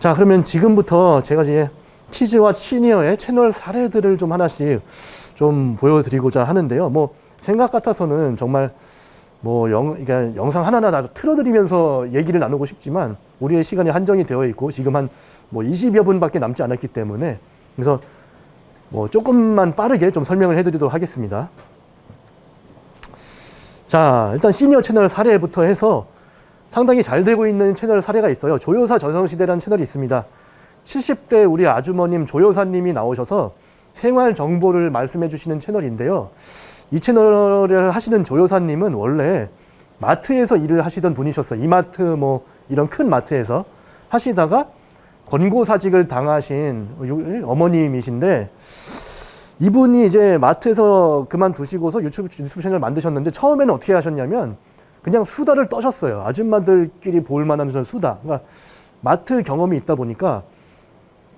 자, 그러면 지금부터 제가 이제 키즈와 시니어의 채널 사례들을 좀 하나씩 좀 보여드리고자 하는데요. 뭐 생각 같아서는 정말 뭐 영, 그러니까 영상 하나하나 다 틀어드리면서 얘기를 나누고 싶지만 우리의 시간이 한정이 되어 있고 지금 한 뭐 20여 분밖에 남지 않았기 때문에 그래서 뭐 조금만 빠르게 좀 설명을 해드리도록 하겠습니다. 자, 일단 시니어 채널 사례부터 해서 상당히 잘 되고 있는 채널 사례가 있어요. 조요사 전성시대라는 채널이 있습니다. 70대 우리 아주머님 조요사님이 나오셔서 생활 정보를 말씀해 주시는 채널인데요. 이 채널을 하시는 조요사님은 원래 마트에서 일을 하시던 분이셨어요. 이마트 뭐 이런 큰 마트에서 하시다가 권고사직을 당하신 유- 어머님이신데 이분이 이제 마트에서 그만두시고서 유튜브, 유튜브 채널 만드셨는데 처음에는 어떻게 하셨냐면 그냥 수다를 떠셨어요. 아줌마들끼리 볼 만한 그런 수다. 그러니까 마트 경험이 있다 보니까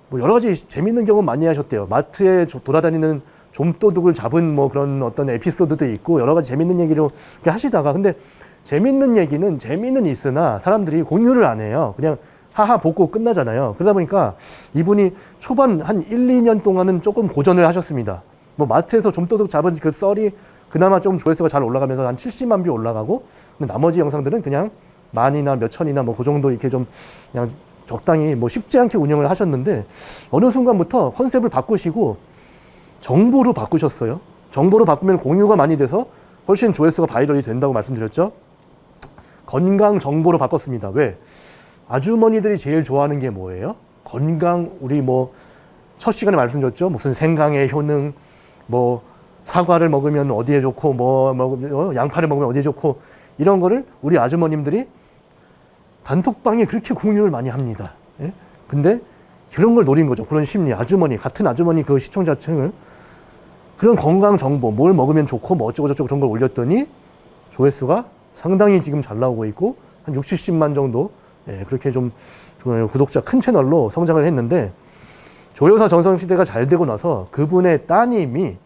뭐 여러 가지 재밌는 경험 많이 하셨대요. 마트에 조- 돌아다니는 좀도둑을 잡은 뭐 그런 어떤 에피소드도 있고 여러 가지 재밌는 얘기를 이렇게 하시다가 근데 재밌는 얘기는 재미는 있으나 사람들이 공유를 안 해요. 그냥 하하 보고 끝나잖아요. 그러다 보니까 이분이 초반 한 1, 2년 동안은 조금 고전을 하셨습니다. 뭐 마트에서 좀도둑 잡은 그 썰이 그나마 좀 조회수가 잘 올라가면서 한 70만 뷰 올라가고 나머지 영상들은 그냥 만이나 몇 천이나 뭐 그 정도 이렇게 좀 그냥 적당히 뭐 쉽지 않게 운영을 하셨는데 어느 순간부터 컨셉을 바꾸시고 정보로 바꾸셨어요. 정보로 바꾸면 공유가 많이 돼서 훨씬 조회수가 바이럴이 된다고 말씀드렸죠. 건강 정보로 바꿨습니다. 왜? 아주머니들이 제일 좋아하는 게 뭐예요? 건강 우리 뭐 첫 시간에 말씀드렸죠. 무슨 생강의 효능, 뭐 사과를 먹으면 어디에 좋고 뭐 먹으면 어, 양파를 먹으면 어디에 좋고 이런 거를 우리 아주머님들이 단톡방에 그렇게 공유를 많이 합니다. 예? 근데 그런 걸 노린 거죠. 그런 심리. 아주머니 같은 아주머니 그 시청자층을 그런 건강 정보, 뭘 먹으면 좋고 뭐 어쩌고 저쩌고 그런 걸 올렸더니 조회수가 상당히 지금 잘 나오고 있고 한 6, 70만 정도 예, 그렇게 좀 구독자 큰 채널로 성장을 했는데 조효사 전성시대가 잘 되고 나서 그분의 따님이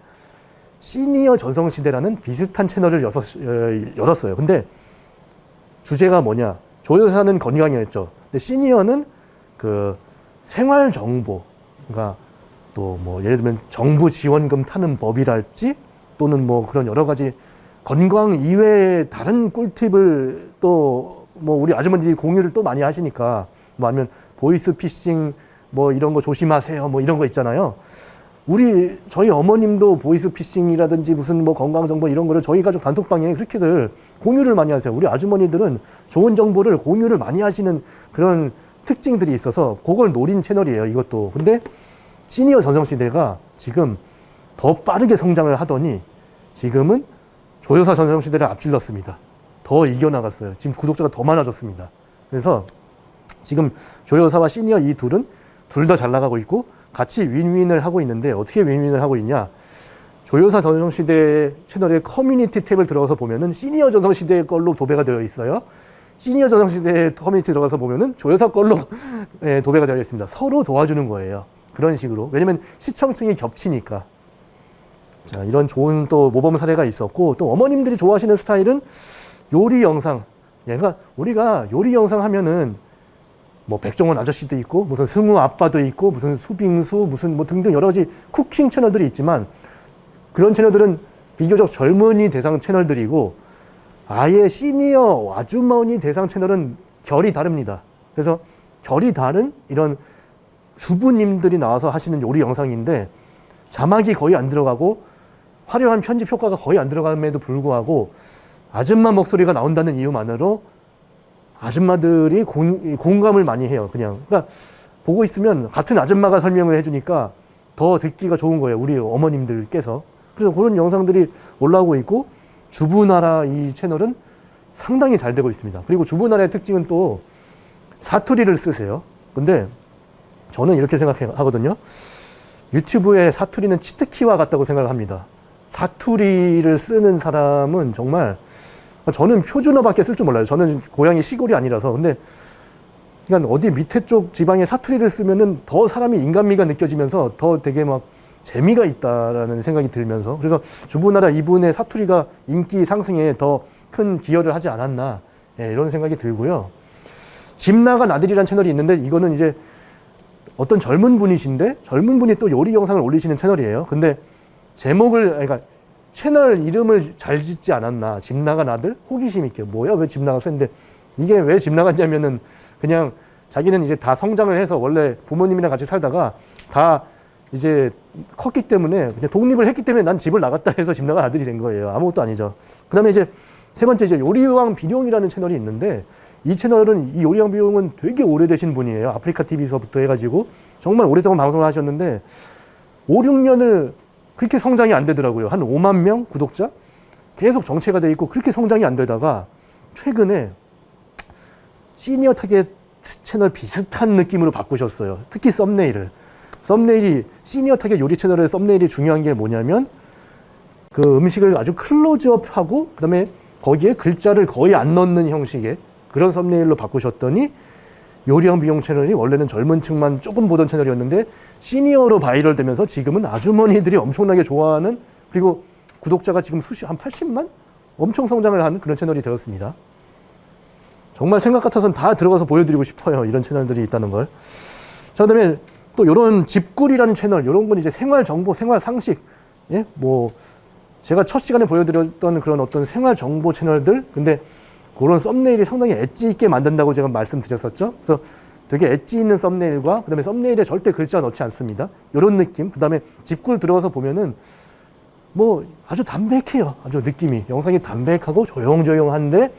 시니어 전성시대라는 비슷한 채널을 여섯, 어, 열었어요. 근데 주제가 뭐냐? 조효사는 건강이었죠. 근데 시니어는 그 생활 정보, 그러니까 또 뭐 예를 들면 정부 지원금 타는 법이랄지 또는 뭐 그런 여러 가지 건강 이외의 다른 꿀팁을 또 뭐 우리 아주머니들이 공유를 또 많이 하시니까 뭐 아니면 보이스 피싱 뭐 이런 거 조심하세요 뭐 이런 거 있잖아요. 우리 저희 어머님도 보이스 피싱이라든지 무슨 뭐 건강 정보 이런 거를 저희 가족 단톡방에 그렇게들 공유를 많이 하세요. 우리 아주머니들은 좋은 정보를 공유를 많이 하시는 그런 특징들이 있어서 그걸 노린 채널이에요. 이것도. 근데 시니어 전성시대가 지금 더 빠르게 성장을 하더니 지금은 조효사 전성시대를 앞질렀습니다. 더 이겨나갔어요. 지금 구독자가 더 많아졌습니다. 그래서 지금 조효사와 시니어 이 둘은 둘 다 잘 나가고 있고 같이 윈윈을 하고 있는데 어떻게 윈윈을 하고 있냐? 조효사 전성시대 채널의 커뮤니티 탭을 들어가서 보면은 시니어 전성시대 걸로 도배가 되어 있어요. 시니어 전성시대 커뮤니티 들어가서 보면은 조효사 걸로 예, 도배가 되어 있습니다. 서로 도와주는 거예요. 그런 식으로. 왜냐면 시청층이 겹치니까. 자, 이런 좋은 또 모범 사례가 있었고 또 어머님들이 좋아하시는 스타일은 요리 영상. 예, 그러니까 우리가 요리 영상 하면은 뭐 백종원 아저씨도 있고 무슨 승우 아빠도 있고 무슨 수빙수 무슨 뭐 등등 여러 가지 쿠킹 채널들이 있지만 그런 채널들은 비교적 젊은이 대상 채널들이고 아예 시니어 아주머니 대상 채널은 결이 다릅니다. 그래서 결이 다른 이런 주부님들이 나와서 하시는 요리 영상인데 자막이 거의 안 들어가고 화려한 편집 효과가 거의 안 들어감에도 불구하고 아줌마 목소리가 나온다는 이유만으로 아줌마들이 공, 공감을 많이 해요. 그냥. 그러니까 보고 있으면 같은 아줌마가 설명을 해주니까 더 듣기가 좋은 거예요. 우리 어머님들께서. 그래서 그런 영상들이 올라오고 있고 주부나라 이 채널은 상당히 잘 되고 있습니다. 그리고 주부나라의 특징은 또 사투리를 쓰세요. 근데 저는 이렇게 생각하거든요. 유튜브의 사투리는 치트키와 같다고 생각을 합니다. 사투리를 쓰는 사람은 정말 저는 표준어밖에 쓸 줄 몰라요. 저는 고향이 시골이 아니라서. 근데 그러니까 어디 밑에 쪽 지방에 사투리를 쓰면은 더 사람이 인간미가 느껴지면서 더 되게 막 재미가 있다라는 생각이 들면서 그래서 주부나라 이분의 사투리가 인기 상승에 더 큰 기여를 하지 않았나 예, 이런 생각이 들고요. 집 나간 아들이라는 채널이 있는데 이거는 이제 어떤 젊은 분이신데 젊은 분이 또 요리 영상을 올리시는 채널이에요. 근데 제목을 그러니까 채널 이름을 잘 짓지 않았나 집 나간 아들 호기심 있게 뭐야 왜 집 나갔어 했는데 이게 왜 집 나갔냐면은 그냥 자기는 이제 다 성장을 해서 원래 부모님이랑 같이 살다가 다 이제 컸기 때문에 그냥 독립을 했기 때문에 난 집을 나갔다 해서 집 나간 아들이 된 거예요. 아무것도 아니죠. 그다음에 이제 세 번째 이제 요리왕 비룡이라는 채널이 있는데 이 채널은 이 요리왕 비룡은 되게 오래되신 분이에요. 아프리카 TV서부터 해가지고 정말 오랫동안 방송을 하셨는데 5, 6년을 그렇게 성장이 안 되더라고요. 한 5만 명 구독자 계속 정체가 돼 있고 그렇게 성장이 안 되다가 최근에 시니어 타겟 채널 비슷한 느낌으로 바꾸셨어요. 특히 썸네일을. 썸네일이 시니어 타겟 요리 채널의 썸네일이 중요한 게 뭐냐면 그 음식을 아주 클로즈업하고 그다음에 거기에 글자를 거의 안 넣는 형식의 그런 썸네일로 바꾸셨더니 요리형 비용 채널이 원래는 젊은 층만 조금 보던 채널이었는데 시니어로 바이럴 되면서 지금은 아주머니들이 엄청나게 좋아하는 그리고 구독자가 지금 수십 한 80만 엄청 성장을 하는 그런 채널이 되었습니다. 정말 생각 같아서는 다 들어가서 보여드리고 싶어요. 이런 채널들이 있다는 걸. 자, 그다음에 또 이런 집꿀이라는 채널, 이런 건 이제 생활 정보, 생활 상식, 예, 뭐 제가 첫 시간에 보여드렸던 그런 어떤 생활 정보 채널들, 근데 그런 썸네일이 상당히 엣지 있게 만든다고 제가 말씀드렸었죠. 그래서 되게 엣지 있는 썸네일과 그다음에 썸네일에 절대 글자 넣지 않습니다. 이런 느낌. 그다음에 집꿀 들어가서 보면은 뭐 아주 담백해요. 아주 느낌이 영상이 담백하고 조용조용한데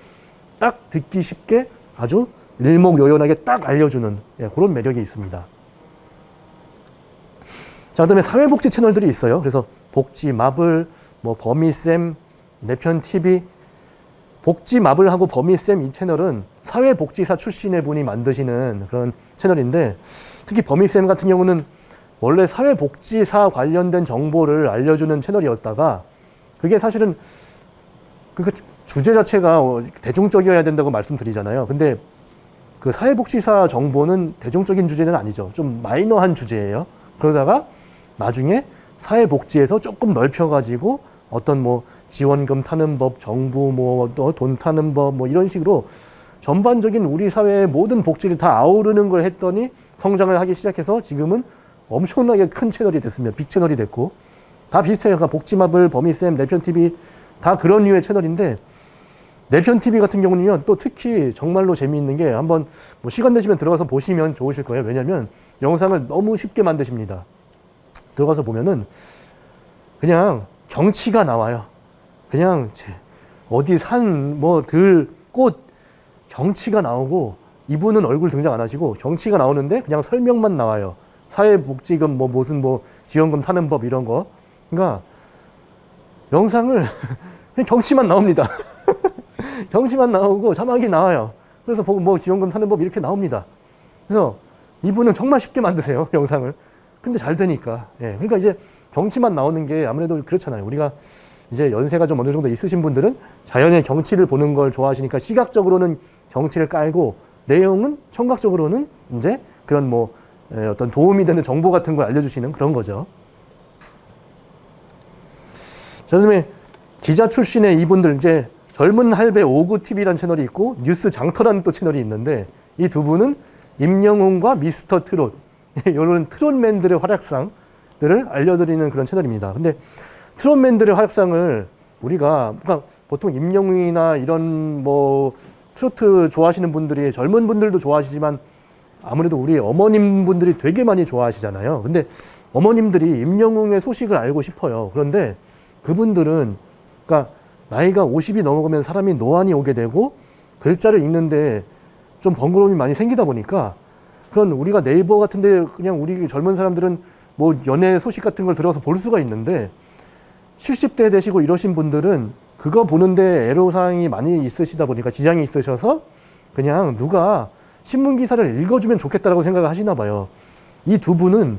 딱 듣기 쉽게 아주 일목요연하게 딱 알려주는 예, 그런 매력이 있습니다. 자, 그다음에 사회복지 채널들이 있어요. 그래서 복지 마블, 뭐 범이쌤, 내편 TV, 복지 마블 하고 범이쌤 이 채널은 사회복지사 출신의 분이 만드시는 그런 채널인데 특히 범이쌤 같은 경우는 원래 사회복지사 관련된 정보를 알려주는 채널이었다가 그게 사실은 그 주제 자체가 어, 대중적이어야 된다고 말씀드리잖아요. 근데 그 사회복지사 정보는 대중적인 주제는 아니죠. 좀 마이너한 주제예요. 그러다가 나중에 사회복지에서 조금 넓혀가지고 어떤 뭐 지원금 타는 법, 정부 뭐돈 타는 법 뭐 이런 식으로 전반적인 우리 사회의 모든 복지를 다 아우르는 걸 했더니 성장을 하기 시작해서 지금은 엄청나게 큰 채널이 됐습니다. 빅 채널이 됐고 다 비슷해요. 그러니까 복지마블, 범이쌤, 내편TV 다 그런 류의 채널인데 내편TV 같은 경우는요 또 특히 정말로 재미있는 게 한번 뭐 시간 되시면 들어가서 보시면 좋으실 거예요. 왜냐하면 영상을 너무 쉽게 만드십니다. 들어가서 보면은 그냥 경치가 나와요. 그냥 제 어디 산 뭐 들 꽃 경치가 나오고 이분은 얼굴 등장 안 하시고 경치가 나오는데 그냥 설명만 나와요. 사회복지금 뭐 무슨 뭐 지원금 타는 법 이런 거. 그러니까 영상을 그냥 경치만 나옵니다. 경치만 나오고 자막이 나와요. 그래서 보고 뭐 지원금 타는 법 이렇게 나옵니다. 그래서 이분은 정말 쉽게 만드세요 영상을. 근데 잘 되니까. 예. 그러니까 이제 경치만 나오는 게 아무래도 그렇잖아요. 우리가 이제 연세가 좀 어느 정도 있으신 분들은 자연의 경치를 보는 걸 좋아하시니까 시각적으로는 경치를 깔고 내용은 청각적으로는 이제 그런 뭐 에, 어떤 도움이 되는 정보 같은 걸 알려주시는 그런 거죠. 자, 그다음에 기자 출신의 이분들 이제 젊은 할배 오구 TV라는 채널이 있고 뉴스 장터라는 또 채널이 있는데 이 두 분은 임영웅과 미스터 트롯 이런 트롯맨들의 활약상들을 알려드리는 그런 채널입니다. 근데 트롯맨들의 활약상을 우리가 그러니까 보통 임영웅이나 이런 뭐 트로트 좋아하시는 분들이 젊은 분들도 좋아하시지만 아무래도 우리 어머님 분들이 되게 많이 좋아하시잖아요. 근데 어머님들이 임영웅의 소식을 알고 싶어요. 그런데 그분들은 그러니까 나이가 50이 넘어가면 사람이 노안이 오게 되고 글자를 읽는데 좀 번거로움이 많이 생기다 보니까 그런 우리가 네이버 같은데 그냥 우리 젊은 사람들은 뭐 연애 소식 같은 걸 들어서 볼 수가 있는데 70대 되시고 이러신 분들은 그거 보는데 애로사항이 많이 있으시다 보니까 지장이 있으셔서 그냥 누가 신문 기사를 읽어주면 좋겠다라고 생각을 하시나 봐요. 이 두 분은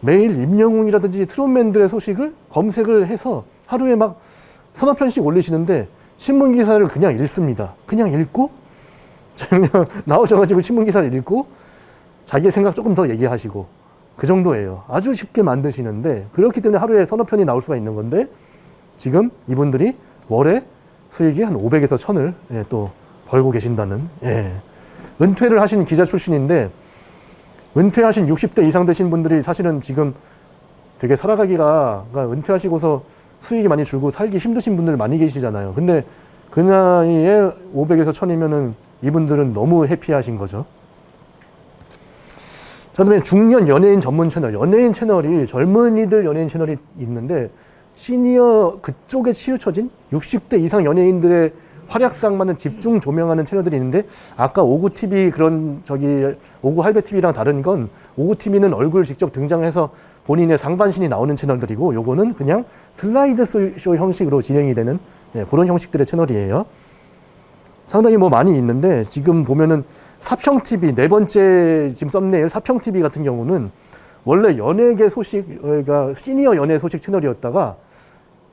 매일 임영웅이라든지 트롯맨들의 소식을 검색을 해서 하루에 막 서너 편씩 올리시는데 신문 기사를 그냥 읽습니다. 그냥 읽고 그냥 나오셔가지고 신문 기사를 읽고 자기의 생각 조금 더 얘기하시고 그 정도예요. 아주 쉽게 만드시는데 그렇기 때문에 하루에 서너 편이 나올 수가 있는 건데 지금 이분들이 월에 수익이 한 500에서 1000을 예, 또 벌고 계신다는 예. 은퇴를 하신 기자 출신인데 은퇴하신 60대 이상 되신 분들이 사실은 지금 되게 살아가기가 그러니까 은퇴하시고서 수익이 많이 줄고 살기 힘드신 분들 많이 계시잖아요. 근데 그 나이에 500에서 1000이면은 이분들은 너무 해피하신 거죠. 자, 그다음에 중년 연예인 전문 채널, 연예인 채널이 젊은이들 연예인 채널이 있는데 시니어 그쪽에 치우쳐진 60대 이상 연예인들의 활약상만을 집중 조명하는 채널들이 있는데 아까 오구 TV 그런 저기 오구 할배 TV랑 다른 건 오구 TV는 얼굴 직접 등장해서 본인의 상반신이 나오는 채널들이고 요거는 그냥 슬라이드 쇼- 쇼 형식으로 진행이 되는 네, 그런 형식들의 채널이에요. 상당히 뭐 많이 있는데 지금 보면은 사평 TV 네 번째 지금 썸네일 사평 TV 같은 경우는 원래 연예계 소식 그러니까 시니어 연예 소식 채널이었다가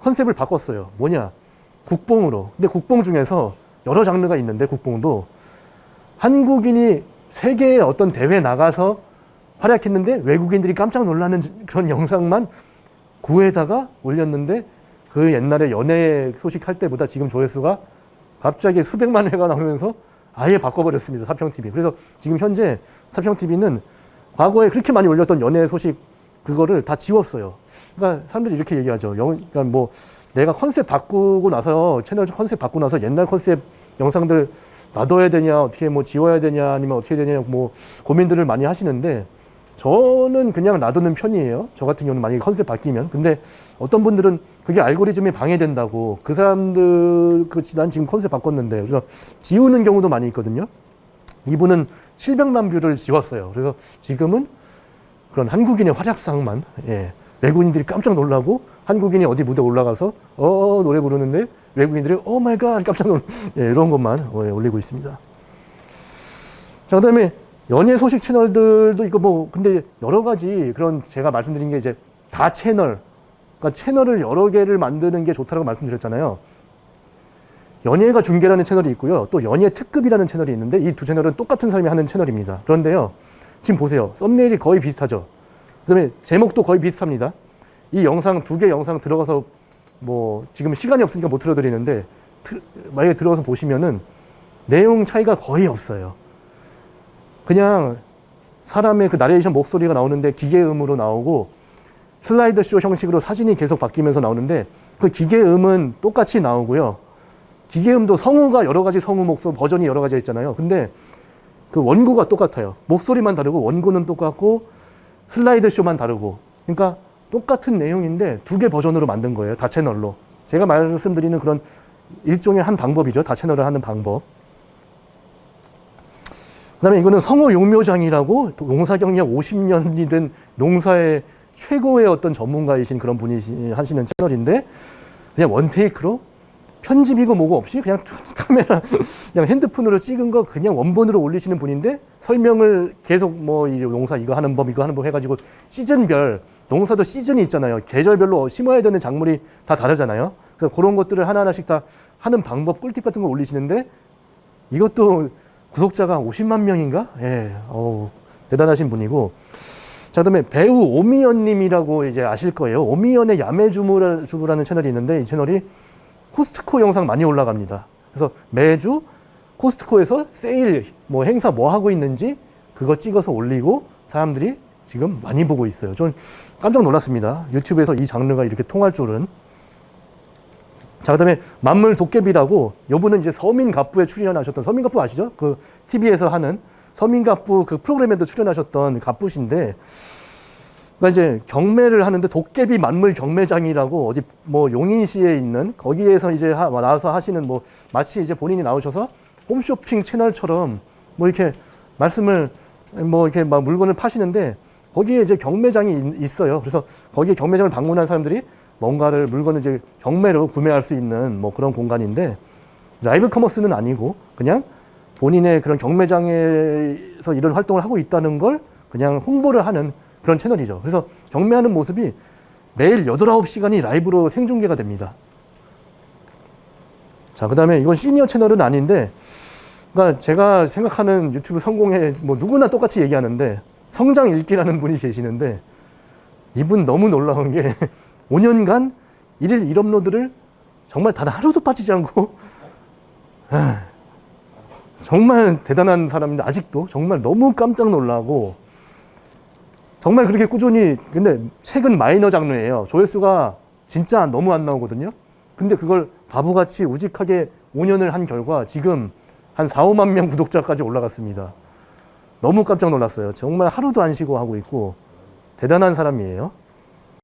컨셉을 바꿨어요. 뭐냐? 국뽕으로. 근데 국뽕 중에서 여러 장르가 있는데 국뽕도 한국인이 세계의 어떤 대회 나가서 활약했는데 외국인들이 깜짝 놀라는 그런 영상만 구에다가 올렸는데 그 옛날에 연예 소식 할 때보다 지금 조회수가 갑자기 수백만 회가 나오면서 아예 바꿔버렸습니다. 사평TV. 그래서 지금 현재 사평TV는 과거에 그렇게 많이 올렸던 연예 소식 그거를 다 지웠어요. 그러니까 사람들이 이렇게 얘기하죠. 영, 그러니까 뭐 내가 컨셉 바꾸고 나서 채널 컨셉 바꾸고 나서 옛날 컨셉 영상들 놔둬야 되냐 어떻게 뭐 지워야 되냐 아니면 어떻게 되냐 뭐 고민들을 많이 하시는데 저는 그냥 놔두는 편이에요. 저 같은 경우는 만약에 컨셉 바뀌면 근데 어떤 분들은 그게 알고리즘에 방해된다고 그 사람들 그 난 지금 컨셉 바꿨는데 그래서 지우는 경우도 많이 있거든요. 이분은 700만 뷰를 지웠어요. 그래서 지금은 그런 한국인의 활약상만 예, 외국인들이 깜짝 놀라고 한국인이 어디 무대 올라가서 어 노래 부르는데 외국인들이 오 마이 갓 깜짝 놀 예, 이런 것만 어, 예, 올리고 있습니다. 자 그다음에 연예 소식 채널들도 이거 뭐 근데 여러 가지 그런 제가 말씀드린 게 이제 다 채널 그러니까 채널을 여러 개를 만드는 게 좋다고 말씀드렸잖아요. 연예가 중계라는 채널이 있고요. 또 연예 특급이라는 채널이 있는데 이 두 채널은 똑같은 사람이 하는 채널입니다. 그런데요. 지금 보세요. 썸네일이 거의 비슷하죠. 그다음에 제목도 거의 비슷합니다. 이 영상 두 개 영상 들어가서 뭐 지금 시간이 없으니까 못 틀어드리는데 트- 만약에 들어가서 보시면은 내용 차이가 거의 없어요. 그냥 사람의 그 나레이션 목소리가 나오는데 기계음으로 나오고 슬라이드 쇼 형식으로 사진이 계속 바뀌면서 나오는데 그 기계음은 똑같이 나오고요. 기계음도 성우가 여러 가지 성우 목소리 버전이 여러 가지 있잖아요. 근데 그 원고가 똑같아요. 목소리만 다르고 원고는 똑같고 슬라이드 쇼만 다르고. 그러니까 똑같은 내용인데 두 개 버전으로 만든 거예요. 다 채널로. 제가 말씀드리는 그런 일종의 한 방법이죠. 다 채널을 하는 방법. 그다음에 이거는 성우 용묘장이라고 농사 경력 50년이 된 농사의 최고의 어떤 전문가이신 그런 분이 시- 하시는 채널인데 그냥 원테이크로 편집이고 뭐고 없이 그냥 카메라 그냥 핸드폰으로 찍은 거 그냥 원본으로 올리시는 분인데 설명을 계속 뭐 이 농사 이거 하는 법 이거 하는 법 해가지고 시즌별 농사도 시즌이 있잖아요. 계절별로 심어야 되는 작물이 다 다르잖아요. 그래서 그런 것들을 하나하나씩 다 하는 방법 꿀팁 같은 거 올리시는데 이것도 구독자가 50만 명인가 예 어우 대단하신 분이고 자, 그다음에 배우 오미연님이라고 이제 아실 거예요. 오미연의 야매주부라는 채널이 있는데 이 채널이 코스트코 영상 많이 올라갑니다. 그래서 매주 코스트코에서 세일 뭐 행사 뭐 하고 있는지 그거 찍어서 올리고 사람들이 지금 많이 보고 있어요. 전 깜짝 놀랐습니다. 유튜브에서 이 장르가 이렇게 통할 줄은. 자, 그다음에 만물 도깨비라고 요분은 이제 서민갑부에 출연하셨던 서민갑부 아시죠? 그 TV에서 하는 서민갑부 그 프로그램에도 출연하셨던 갑부신데 그러니까 이제 경매를 하는데 도깨비 만물 경매장이라고 어디 뭐 용인시에 있는 거기에서 이제 하, 나와서 하시는 뭐 마치 이제 본인이 나오셔서 홈쇼핑 채널처럼 뭐 이렇게 말씀을 뭐 이렇게 막 물건을 파시는데 거기에 이제 경매장이 있- 있어요. 그래서 거기에 경매장을 방문한 사람들이 뭔가를 물건을 이제 경매로 구매할 수 있는 뭐 그런 공간인데 라이브 커머스는 아니고 그냥 본인의 그런 경매장에서 이런 활동을 하고 있다는 걸 그냥 홍보를 하는 그런 채널이죠. 그래서 경매하는 모습이 매일 8, 9시간이 라이브로 생중계가 됩니다. 자, 그 다음에 이건 시니어 채널은 아닌데, 그러니까 제가 생각하는 유튜브 성공에 뭐 누구나 똑같이 얘기하는데, 성장 읽기라는 분이 계시는데, 이분 너무 놀라운 게 5년간 일일 1업로드를 정말 단 하루도 빠지지 않고, 아, 정말 대단한 사람인데, 아직도 정말 너무 깜짝 놀라고, 정말 그렇게 꾸준히 근데 최근 마이너 장르예요. 조회수가 진짜 너무 안 나오거든요. 근데 그걸 바보같이 우직하게 5년을 한 결과 지금 한 4, 5만 명 구독자까지 올라갔습니다. 너무 깜짝 놀랐어요. 정말 하루도 안 쉬고 하고 있고 대단한 사람이에요.